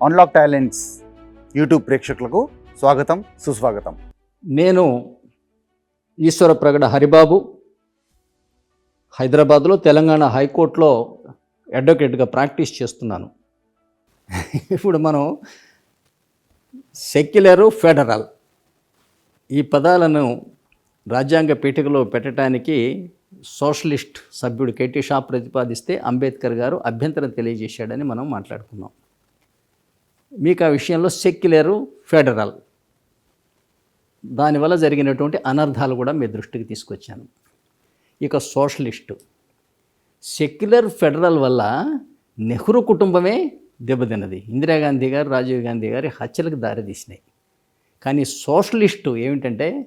Unlock talents YouTube ప్రేక్షకులకు స్వాగతం సుస్వాగతం. నేను ఈశ్వర ప్రగడ హరిబాబు హైదరాబాద్లో తెలంగాణ హైకోర్టులో అడ్వకేట్గా ప్రాక్టీస్ చేస్తున్నాను. ఇప్పుడు మనం సెక్యులరు ఫెడరల్ ఈ పదాలను రాజ్యాంగ పీఠికలో పెట్టడానికి సోషలిస్ట్ సభ్యుడు కేటీ షా ప్రతిపాదిస్తే అంబేద్కర్ గారు అభ్యంతరం తెలియజేశాడని మనం మాట్లాడుకున్నాం. మీకు ఆ విషయంలో సెక్యులరు ఫెడరల్. దానివల్ల జరిగినటువంటి అనర్థాలు కూడా మీ దృష్టికి తీసుకొచ్చాను. ఇక సోషలిస్టు. సెక్యులర్ ఫెడరల్ వల్ల నెహ్రూ కుటుంబమే దెబ్బతిన్నది. ఇందిరాగాంధీ గారు రాజీవ్ గాంధీ గారి హత్యలకు దారితీసినాయి. కానీ సోషలిస్టు ఏమిటంటే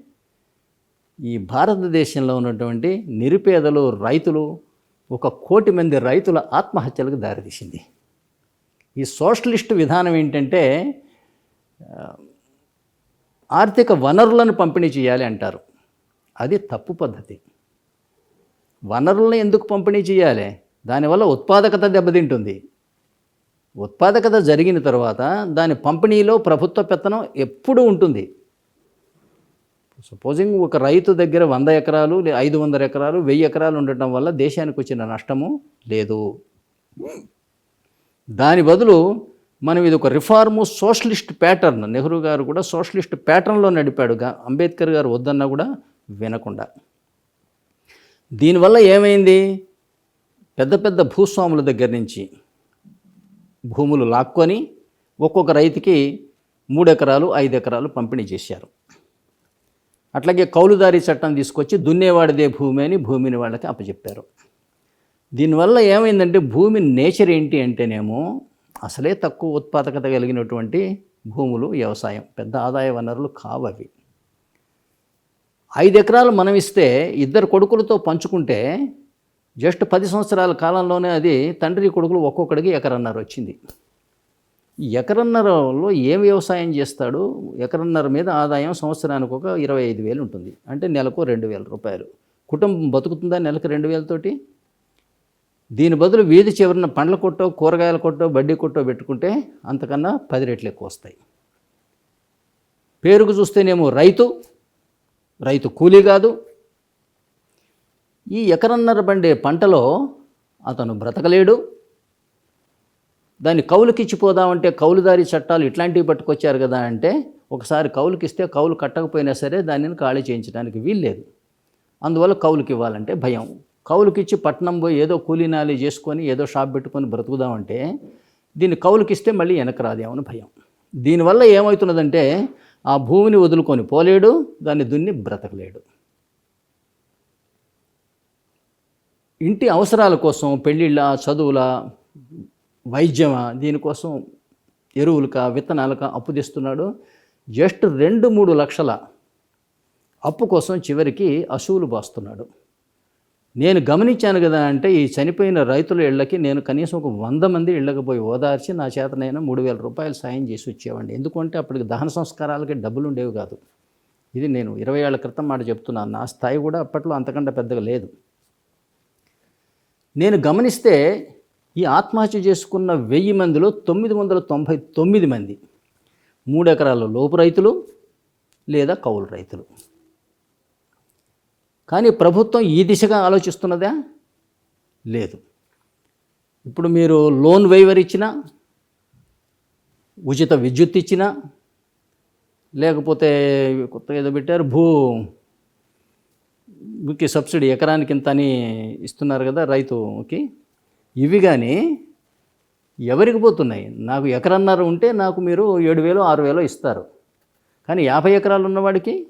ఈ భారతదేశంలో ఉన్నటువంటి నిరుపేదలు రైతులు ఒక కోటి మంది రైతుల ఆత్మహత్యలకు దారితీసింది. ఈ సోషలిస్ట్ విధానం ఏంటంటే ఆర్థిక వనరులను పంపిణీ చేయాలి అంటారు. అది తప్పు పద్ధతి. వనరులను ఎందుకు పంపిణీ చేయాలి? దానివల్ల ఉత్పాదకత దెబ్బతింటుంది. ఉత్పాదకత జరిగిన తర్వాత దాని పంపిణీలో ప్రభుత్వ పెత్తనం ఎప్పుడూ ఉంటుంది. సపోజింగ్ ఒక రైతు దగ్గర వంద ఎకరాలు లే ఐదు వందల ఎకరాలు వెయ్యి ఎకరాలు ఉండటం వల్ల దేశానికి వచ్చిన నష్టము లేదు. దాని బదులు మనం ఇది ఒక రిఫార్ము సోషలిస్ట్ ప్యాటర్న్. నెహ్రూ గారు కూడా సోషలిస్ట్ ప్యాటర్న్లో నడిపాడు. అంబేద్కర్ గారు వద్దన్నా కూడా వినకుండా. దీనివల్ల ఏమైంది? పెద్ద పెద్ద భూస్వాముల దగ్గర నుంచి భూములు లాక్కొని ఒక్కొక్క రైతుకి మూడు ఎకరాలు ఐదు ఎకరాలు పంపిణీ చేశారు. అట్లాగే కౌలుదారీ చట్టం తీసుకొచ్చి దున్నేవాడిదే భూమి అని భూమిని వాళ్ళకి అప్పచెప్పారు. దీనివల్ల ఏమైందంటే భూమి నేచర్ ఏంటి అంటేనేమో అసలే తక్కువ ఉత్పాదకత కలిగినటువంటి భూములు వ్యవసాయం. పెద్ద ఆదాయ వనరులు కావవి ఐదు ఎకరాలు మనం ఇస్తే ఇద్దరు కొడుకులతో పంచుకుంటే జస్ట్ పది సంవత్సరాల కాలంలోనే అది తండ్రి కొడుకులు ఒక్కొక్కడికి ఎకరన్నర వచ్చింది. ఎకరన్నరలో ఏం వ్యవసాయం చేస్తాడు? ఎకరన్నర మీద ఆదాయం సంవత్సరానికి ఒక ఇరవై ఐదు వేలు ఉంటుంది. అంటే నెలకు రెండు వేల రూపాయలు. కుటుంబం బతుకుతుందా నెలకు రెండు వేలతోటి? దీని బదులు వీధి చివరిన పండ్ల కొట్టో కూరగాయల కొట్టో బడ్డీ కొట్టో పెట్టుకుంటే అంతకన్నా పది రెట్లు ఎక్కువ వస్తాయి. పేరుకు చూస్తేనేమో రైతు రైతు కూలీ కాదు. ఈ ఎకరన్నర పండే పంటలో అతను బ్రతకలేడు. దాన్ని కౌలుకిచ్చిపోదామంటే కౌలుదారీ కౌలుదారి చట్టాలు ఇట్లాంటివి పట్టుకొచ్చారు కదా అంటే ఒకసారి కౌలుకిస్తే కౌలు కట్టకపోయినా సరే దానిని ఖాళీ చేయించడానికి వీల్లేదు. అందువల్ల కౌలుకి ఇవ్వాలంటే భయం. కౌలుకిచ్చి పట్నం పోయి ఏదో కూలీనాలి చేసుకొని ఏదో షాప్ పెట్టుకొని బ్రతుకుదామంటే దీన్ని కౌలుకిస్తే మళ్ళీ వెనక రాదేమని భయం. దీనివల్ల ఏమవుతున్నదంటే ఆ భూమిని వదులుకొని పోలేడు దాన్ని దున్ని బ్రతకలేడు. ఇంటి అవసరాల కోసం పెళ్ళిళ్ళ చదువుల వైద్యమా దీనికోసం ఎరువులక విత్తనాలక అప్పు తెస్తున్నాడు. జస్ట్ రెండు మూడు లక్షల అప్పు కోసం చివరికి అశువులు బాస్తున్నాడు. నేను గమనించాను కదా అంటే ఈ చనిపోయిన రైతుల ఇళ్ళకి నేను కనీసం ఒక వంద మంది ఇళ్ళకి పోయి ఓదార్చి నా చేతనైనా మూడు వేల రూపాయలు సాయం చేసి వచ్చేవాడిని. ఎందుకంటే అప్పటికి దహన సంస్కారాలకి డబ్బులు ఉండేవి కాదు. ఇది నేను ఇరవై ఏళ్ళ క్రితం మాట చెప్తున్నాను. నా స్థాయి కూడా అప్పట్లో అంతకంటే పెద్దగా లేదు. నేను గమనిస్తే ఈ ఆత్మహత్య చేసుకున్న వెయ్యి మందిలో తొమ్మిది వందల తొంభై తొమ్మిది మంది మూడు ఎకరాల లోపు రైతులు లేదా కౌలు రైతులు. కానీ ప్రభుత్వం ఈ దిశగా ఆలోచిస్తున్నదా? లేదు. ఇప్పుడు మీరు లోన్ వైవర్ ఇచ్చినా ఉచిత విద్యుత్ ఇచ్చినా లేకపోతే కొత్తగా ఏదో పెట్టారు భూ భూకి సబ్సిడీ ఎకరానికి ఇంత అని ఇస్తున్నారు కదా రైతుకి. ఇవి కానీ ఎవరికి పోతున్నాయి? నాకు ఎకరన్నర ఉంటే నాకు మీరు ఏడు వేలు ఆరు వేలు ఇస్తారు. కానీ యాభై ఎకరాలు ఉన్నవాడికి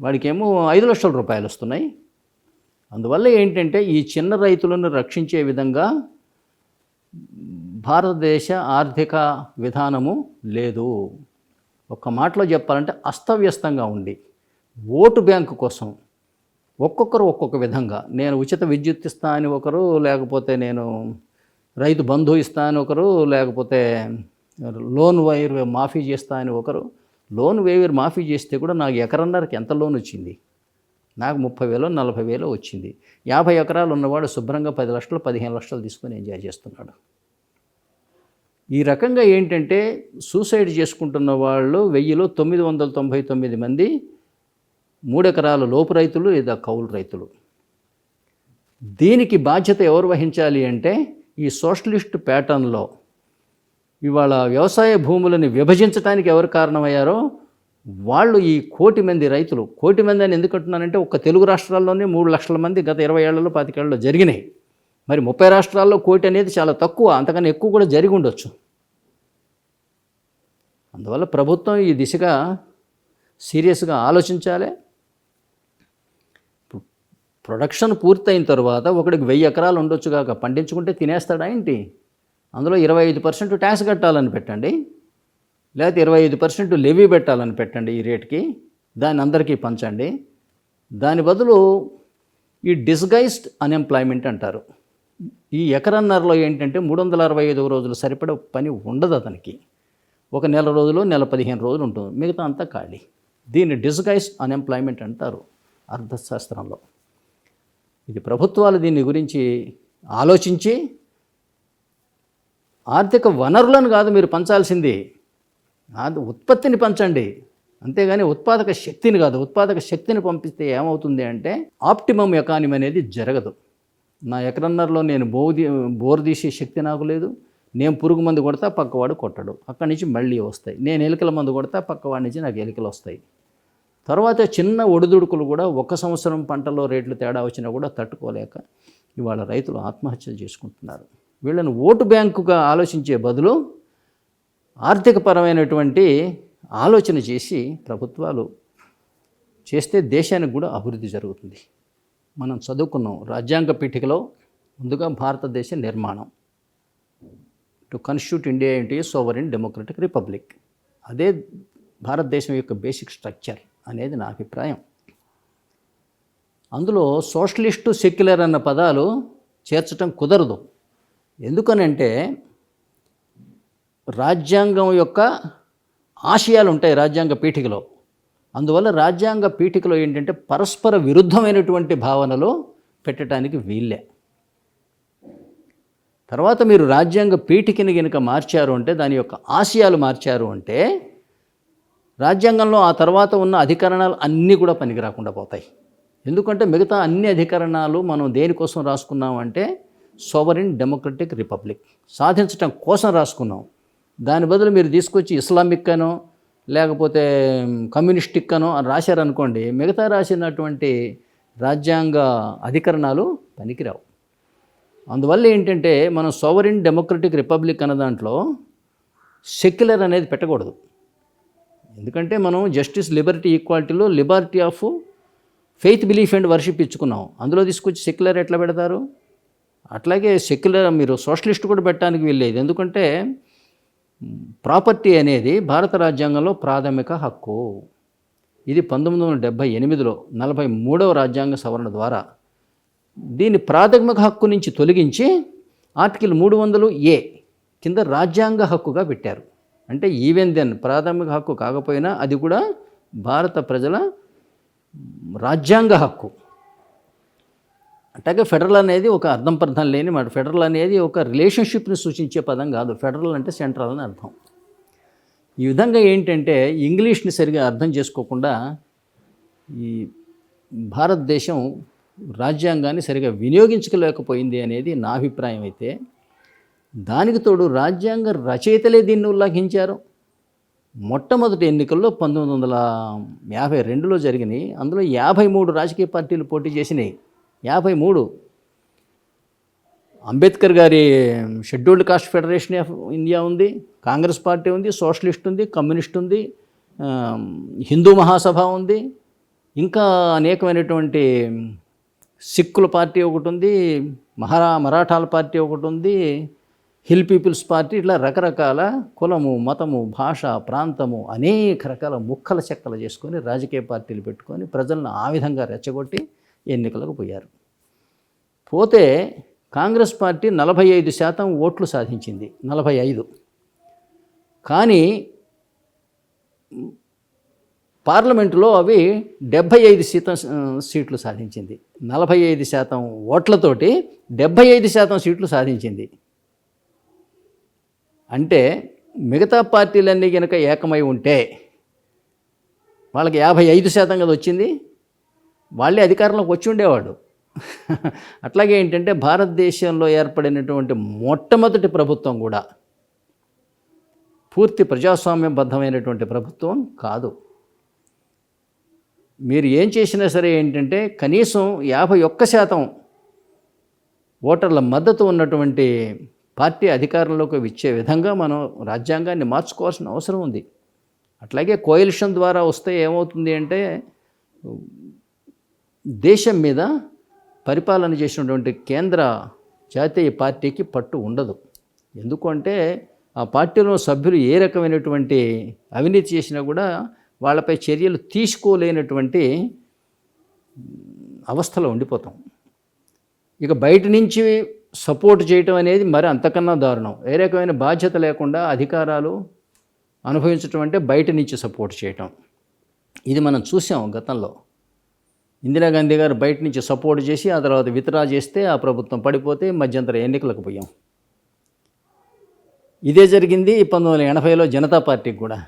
వాడికేమో ఐదు లక్షల రూపాయలు వస్తున్నాయి. అందువల్ల ఏంటంటే ఈ చిన్న రైతులను రక్షించే విధంగా భారతదేశ ఆర్థిక విధానము లేదు. ఒక్క మాటలో చెప్పాలంటే అస్తవ్యస్తంగా ఉంది. ఓటు బ్యాంకు కోసం ఒక్కొక్కరు ఒక్కొక్క విధంగా. నేను ఉచిత విద్యుత్ ఇస్తా అని ఒకరు లేకపోతే నేను రైతు బంధు ఇస్తా అని ఒకరు లేకపోతే లోన్ వైర్ మాఫీ చేస్తా అని ఒకరు లోన్ వేవర్ మాఫీ చేస్తే కూడా నాకు ఎకరన్నరకి ఎంత లోన్ వచ్చింది? నాకు ముప్పై వేలు నలభై వేలు వచ్చింది. యాభై ఎకరాలు ఉన్నవాడు శుభ్రంగా పది లక్షలు పదిహేను లక్షలు తీసుకొని ఎంజాయ్ చేస్తున్నాడు. ఈ రకంగా ఏంటంటే సూసైడ్ చేసుకుంటున్న వాళ్ళు వెయ్యిలో తొమ్మిది వందల తొంభై తొమ్మిది మంది మూడెకరాల లోపు రైతులు లేదా కౌలు రైతులు. దీనికి బాధ్యత ఎవరు వహించాలి అంటే ఈ సోషలిస్ట్ ప్యాటర్న్లో ఇవాళ వ్యవసాయ భూములను విభజించడానికి ఎవరు కారణమయ్యారో వాళ్ళు ఈ కోటి మంది రైతులు. కోటి మంది అని ఎందుకు అంటున్నానంటే ఒక్క తెలుగు రాష్ట్రాల్లోనే మూడు లక్షల మంది గత ఇరవై ఏళ్ళలో పాతికేళ్ళలో జరిగినాయి. మరి ముప్పై రాష్ట్రాల్లో కోటి అనేది చాలా తక్కువ అంతకన్నా ఎక్కువ కూడా జరిగి ఉండొచ్చు. అందువల్ల ప్రభుత్వం ఈ దిశగా సీరియస్గా ఆలోచించాలి. ప్రొడక్షన్ పూర్తయిన తర్వాత ఒకడికి వెయ్యి ఎకరాలు ఉండొచ్చు కాక పండించుకుంటే తినేస్తాడా ఏంటి? అందులో ఇరవై ఐదు పర్సెంట్ ట్యాక్స్ కట్టాలని పెట్టండి. లేకపోతే ఇరవై ఐదు పర్సెంట్ లెవీ పెట్టాలని పెట్టండి ఈ రేట్కి దాన్ని అందరికీ పంచండి. దాని బదులు ఈ డిస్గైజ్డ్ అన్ఎంప్లాయ్మెంట్ అంటారు. ఈ ఎకరన్నరలో ఏంటంటే మూడు వందల అరవై ఐదు రోజులు సరిపడ పని ఉండదు అతనికి. ఒక నెల రోజులు నెల పదిహేను రోజులు ఉంటుంది. మిగతా అంతా ఖాళీ. దీన్ని డిస్గైజ్డ్ అన్ఎంప్లాయ్మెంట్ అంటారు అర్థశాస్త్రంలో. ఇది ప్రభుత్వాలు దీని గురించి ఆలోచించి ఆర్థిక వనరులను కాదు మీరు పంచాల్సింది. అది ఉత్పత్తిని పంచండి. అంతేగాని ఉత్పాదక శక్తిని కాదు. ఉత్పాదక శక్తిని పంపిస్తే ఏమవుతుంది అంటే ఆప్టిమమ్ ఎకానమీ అనేది జరగదు. నా ఎకరన్నరలో నేను బోది బోర్ తీసే శక్తి నాకు లేదు. నేను పురుగు మందు కొడతా పక్కవాడు కొట్టడు. అక్కడి నుంచి మళ్ళీ వస్తాయి. నేను ఎలుకల మందు కొడతా పక్కవాడి నుంచి నాకు ఎలుకలు వస్తాయి. తర్వాత చిన్న ఒడిదుడుకులు కూడా ఒక సంవత్సరం పంటలో రేట్లు తేడా వచ్చినా కూడా తట్టుకోలేక ఇవాళ రైతులు ఆత్మహత్యలు చేసుకుంటున్నారు. వీళ్ళని ఓటు బ్యాంకుగా ఆలోచించే బదులు ఆర్థికపరమైనటువంటి ఆలోచన చేసి ప్రభుత్వాలు చేస్తే దేశానికి కూడా అభివృద్ధి జరుగుతుంది. మనం చదువుకున్నాం రాజ్యాంగ పీఠికలో ముందుగా భారతదేశ నిర్మాణం. టు కన్స్టిట్యూట్ ఇండియా ఏంటి సోవరిన్ డెమోక్రటిక్ రిపబ్లిక్ అదే భారతదేశం యొక్క బేసిక్ స్ట్రక్చర్ అనేది నా అభిప్రాయం. అందులో సోషలిస్టు సెక్యులర్ అన్న పదాలు చేర్చటం కుదరదు. ఎందుకనంటే రాజ్యాంగం యొక్క ఆశయాలు ఉంటాయి రాజ్యాంగ పీఠికలో. అందువల్ల రాజ్యాంగ పీఠికలో ఏంటంటే పరస్పర విరుద్ధమైనటువంటి భావనలు పెట్టడానికి వీల్లే తర్వాత మీరు రాజ్యాంగ పీఠికని కనుక మార్చారు అంటే దాని యొక్క ఆశయాలు మార్చారు అంటే రాజ్యాంగంలో ఆ తర్వాత ఉన్న అధికరణాలు అన్నీ కూడా పనికి రాకుండా పోతాయి. ఎందుకంటే మిగతా అన్ని అధికరణాలు మనం దేనికోసం రాసుకున్నామంటే సోవరిన్ డెమోక్రటిక్ రిపబ్లిక్. సాధించటం కోసం రాసుకున్నాం. దాని బదులు మీరు తీసుకొచ్చి ఇస్లామిక్ అనో లేకపోతే కమ్యూనిస్టిక్ అనో అని రాశారనుకోండి మిగతా రాసినటువంటి రాజ్యాంగ అధికరణాలు పనికిరావు. అందువల్ల ఏంటంటే మనం సోవరిన్ డెమోక్రటిక్ రిపబ్లిక్ అన్న దాంట్లో సెక్యులర్ అనేది పెట్టకూడదు. ఎందుకంటే మనం justice liberty ఈక్వాలిటీలో liberty of faith belief and worship ఇచ్చుకున్నాం. అందులో తీసుకొచ్చి సెక్యులర్ ఎట్లా పెడతారు? అట్లాగే సెక్యులర్ మీరు సోషలిస్ట్ కూడా పెట్టడానికి వీల్లేదు. ఎందుకంటే ప్రాపర్టీ అనేది భారత రాజ్యాంగంలో ప్రాథమిక హక్కు. ఇది పంతొమ్మిది వందల డెబ్భై ఎనిమిదిలో నలభై మూడవ రాజ్యాంగ సవరణ ద్వారా దీన్ని ప్రాథమిక హక్కు నుంచి తొలగించి ఆర్టికల్ మూడు వందలు ఏ కింద రాజ్యాంగ హక్కుగా పెట్టారు. అంటే ఈవెన్ దెన్ ప్రాథమిక హక్కు కాకపోయినా అది కూడా భారత ప్రజల రాజ్యాంగ హక్కు. అట్లాగే ఫెడరల్ అనేది ఒక అర్థం పర్థం లేని మాట. ఫెడరల్ అనేది ఒక రిలేషన్షిప్ని సూచించే పదం కాదు. ఫెడరల్ అంటే సెంట్రల్ అని అర్థం. ఈ విధంగా ఏంటంటే ఇంగ్లీష్ని సరిగా అర్థం చేసుకోకుండా ఈ భారతదేశం రాజ్యాంగాన్ని సరిగా వినియోగించుకోలేకపోయింది అనేది నా అభిప్రాయం అయితే దానికి తోడు రాజ్యాంగ రచయితలే దీన్ని ఉల్లంఘించారు. మొట్టమొదటి ఎన్నికల్లో పంతొమ్మిది వందల యాభై రెండులో జరిగినాయి. అందులో యాభై మూడు రాజకీయ పార్టీలు పోటీ చేసినాయి. యాభై మూడు. అంబేద్కర్ గారి scheduled caste federation of India ఉంది కాంగ్రెస్ పార్టీ ఉంది సోషలిస్ట్ ఉంది కమ్యూనిస్ట్ ఉంది హిందూ మహాసభ ఉంది ఇంకా అనేకమైనటువంటి సిక్కుల పార్టీ ఒకటి ఉంది మహారా మరాఠాల పార్టీ ఒకటి ఉంది హిల్ పీపుల్స్ పార్టీ ఇట్లా రకరకాల కులము మతము భాష ప్రాంతము అనేక రకాల ముక్కల చెక్కలు చేసుకొని రాజకీయ పార్టీలు పెట్టుకొని ప్రజలను ఆ విధంగా రెచ్చగొట్టి ఎన్నికలకు పోయారు. పోతే కాంగ్రెస్ పార్టీ నలభై ఐదు శాతం ఓట్లు సాధించింది నలభై ఐదు. కానీ పార్లమెంటులో అవి డెబ్భై ఐదు శాతం సీట్లు సాధించింది. నలభై ఐదు శాతం ఓట్లతోటి డెబ్భై ఐదు శాతం సీట్లు సాధించింది. అంటే మిగతా పార్టీలన్నీ కనుక ఏకమై ఉంటే వాళ్ళకి యాభై ఐదు శాతం కదా వచ్చింది. వాళ్ళే అధికారంలోకి వచ్చి ఉండేవాడు అట్లాగే ఏంటంటే భారతదేశంలో ఏర్పడినటువంటి మొట్టమొదటి ప్రభుత్వం కూడా పూర్తి ప్రజాస్వామ్యబద్ధమైనటువంటి ప్రభుత్వం కాదు. మీరు ఏం చేసినా సరే ఏంటంటే కనీసం యాభై ఒక్క శాతం ఓటర్ల మద్దతు ఉన్నటువంటి పార్టీ అధికారంలోకి ఇచ్చే విధంగా మనం రాజ్యాంగాన్ని మార్చుకోవాల్సిన అవసరం ఉంది. అట్లాగే కోయలిషన్ ద్వారా వస్తే ఏమవుతుంది అంటే దేశం మీద పరిపాలన చేసినటువంటి కేంద్ర జాతీయ పార్టీకి పట్టు ఉండదు. ఎందుకంటే ఆ పార్టీలో సభ్యులు ఏ రకమైనటువంటి అవినీతి చేసినా కూడా వాళ్ళపై చర్యలు తీసుకోలేనటువంటి అవస్థలో ఉండిపోతాం. ఇక బయట నుంచి సపోర్ట్ చేయటం అనేది మరి అంతకన్నా దారుణం. ఏ రకమైన బాధ్యత లేకుండా అధికారాలు అనుభవించటం అంటే బయట నుంచి సపోర్ట్ చేయటం. ఇది మనం చూసాం గతంలో. ఇందిరాగాంధీ గారు బయట నుంచి సపోర్ట్ చేసి ఆ తర్వాత విత్డ్రా చేస్తే ఆ ప్రభుత్వం పడిపోతే మధ్యంతర ఎన్నికలకు పోయాం. ఇదే జరిగింది పంతొమ్మిది వందల ఎనభైలో జనతా పార్టీకి కూడా.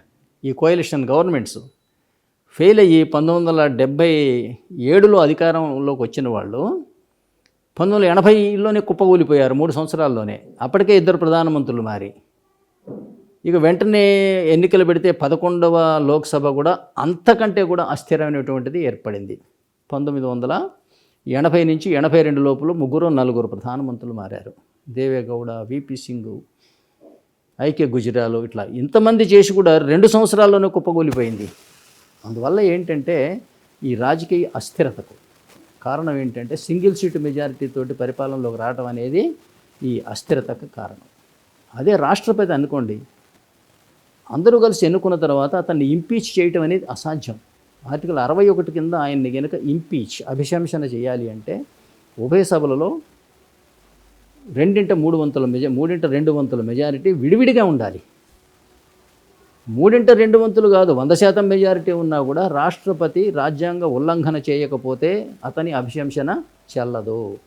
ఈ కోయలిషన్ గవర్నమెంట్స్ ఫెయిల్ అయ్యి పంతొమ్మిది వందల డెబ్భై ఏడులో అధికారంలోకి వచ్చిన వాళ్ళు పంతొమ్మిది వందల ఎనభైలోనే కుప్పకూలిపోయారు మూడు సంవత్సరాల్లోనే. అప్పటికే ఇద్దరు ప్రధానమంత్రులు మారి. ఇక వెంటనే ఎన్నికలు పెడితే పదకొండవ లోక్సభ కూడా అంతకంటే కూడా అస్థిరమైనటువంటిది ఏర్పడింది. పంతొమ్మిది వందల ఎనభై నుంచి ఎనభై రెండు లోపల ముగ్గురు నలుగురు ప్రధానమంత్రులు మారారు. దేవేగౌడ విపి సింగ్ ఐక్య గుజరాలు ఇట్లా ఇంతమంది చేసి కూడా రెండు సంవత్సరాల్లోనే కుప్పకూలిపోయింది. అందువల్ల ఏంటంటే ఈ రాజకీయ అస్థిరతకు కారణం ఏంటంటే సింగిల్ సీటు మెజారిటీతోటి పరిపాలనలోకి రావడం అనేది ఈ అస్థిరతకు కారణం. అదే రాష్ట్రపతి అనుకోండి అందరూ కలిసి ఎన్నుకున్న తర్వాత అతన్ని ఇంపీచ్ చేయటం అనేది అసాధ్యం. ఆర్టికల్ అరవై ఒకటి కింద ఆయన్ని కనుక ఇంపీచ్ అభిశంసన చేయాలి అంటే ఉభయ సభలలో రెండింట మూడు వంతుల మెజా మూడింట రెండు వంతుల మెజారిటీ విడివిడిగా ఉండాలి. మూడింట రెండు వంతులు కాదు వంద శాతం మెజారిటీ ఉన్నా కూడా రాష్ట్రపతి రాజ్యాంగ ఉల్లంఘన చేయకపోతే అతని అభిశంసన చెల్లదు.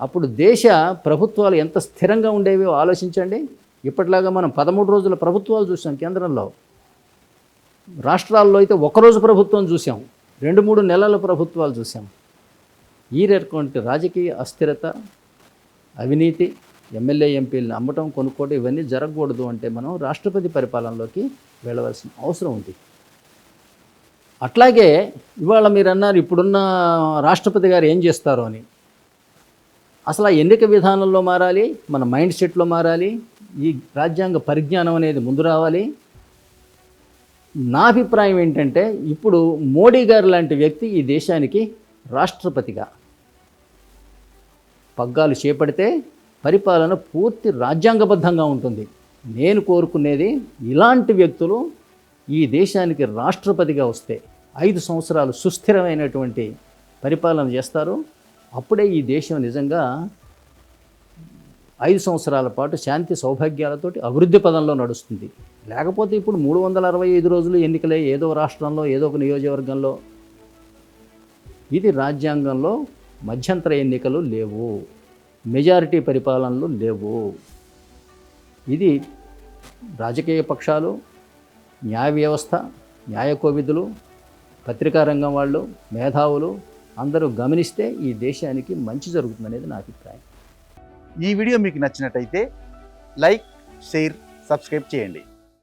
అప్పుడు దేశ ప్రభుత్వాలు ఎంత స్థిరంగా ఉండేవో ఆలోచించండి. ఇప్పటిలాగా మనం పదమూడు రోజుల ప్రభుత్వాలు చూసాం కేంద్రంలో. రాష్ట్రాల్లో అయితే ఒకరోజు ప్రభుత్వం చూసాం. రెండు మూడు నెలల ప్రభుత్వాలు చూసాం. ఈ రకమైన రాజకీయ అస్థిరత అవినీతి ఎమ్మెల్యే ఎంపీలను అమ్మటం కొనుక్కోవడం ఇవన్నీ జరగకూడదు అంటే మనం రాష్ట్రపతి పరిపాలనలోకి వెళ్ళవలసిన అవసరం ఉంది. అట్లాగే ఇవాళ మీరు అన్నారు ఇప్పుడున్న రాష్ట్రపతి గారు ఏం చేస్తారో అని. అసలు ఆ ఎన్నిక విధానంలో మారాలి మన మైండ్ సెట్లో మారాలి ఈ రాజ్యాంగ పరిజ్ఞానం అనేది ముందు రావాలి నా అభిప్రాయం ఏంటంటే ఇప్పుడు మోడీ గారు లాంటి వ్యక్తి ఈ దేశానికి రాష్ట్రపతిగా. పగ్గాలు చేపడితే పరిపాలన పూర్తి రాజ్యాంగబద్ధంగా ఉంటుంది. నేను కోరుకునేది ఇలాంటి వ్యక్తులు ఈ దేశానికి రాష్ట్రపతిగా వస్తే ఐదు సంవత్సరాలు సుస్థిరమైనటువంటి పరిపాలన చేస్తారు. అప్పుడే ఈ దేశం నిజంగా ఐదు సంవత్సరాల పాటు శాంతి సౌభాగ్యాలతోటి అభివృద్ధి పదంలో నడుస్తుంది. లేకపోతే ఇప్పుడు మూడు వందల అరవై ఐదు రోజులు ఎన్నికలే ఏదో రాష్ట్రంలో ఏదో ఒక నియోజకవర్గంలో. ఇది రాజ్యాంగంలో మధ్యంతర ఎన్నికలు లేవు. మెజారిటీ పరిపాలనలు లేవు. ఇది రాజకీయ పక్షాలు న్యాయ వ్యవస్థ న్యాయ కోవిధులు పత్రికా రంగం వాళ్ళు మేధావులు అందరూ గమనిస్తే ఈ దేశానికి మంచి జరుగుతుందనేది నా అభిప్రాయం. ఈ వీడియో మీకు నచ్చినట్టయితే లైక్ షేర్ సబ్స్క్రైబ్ చేయండి.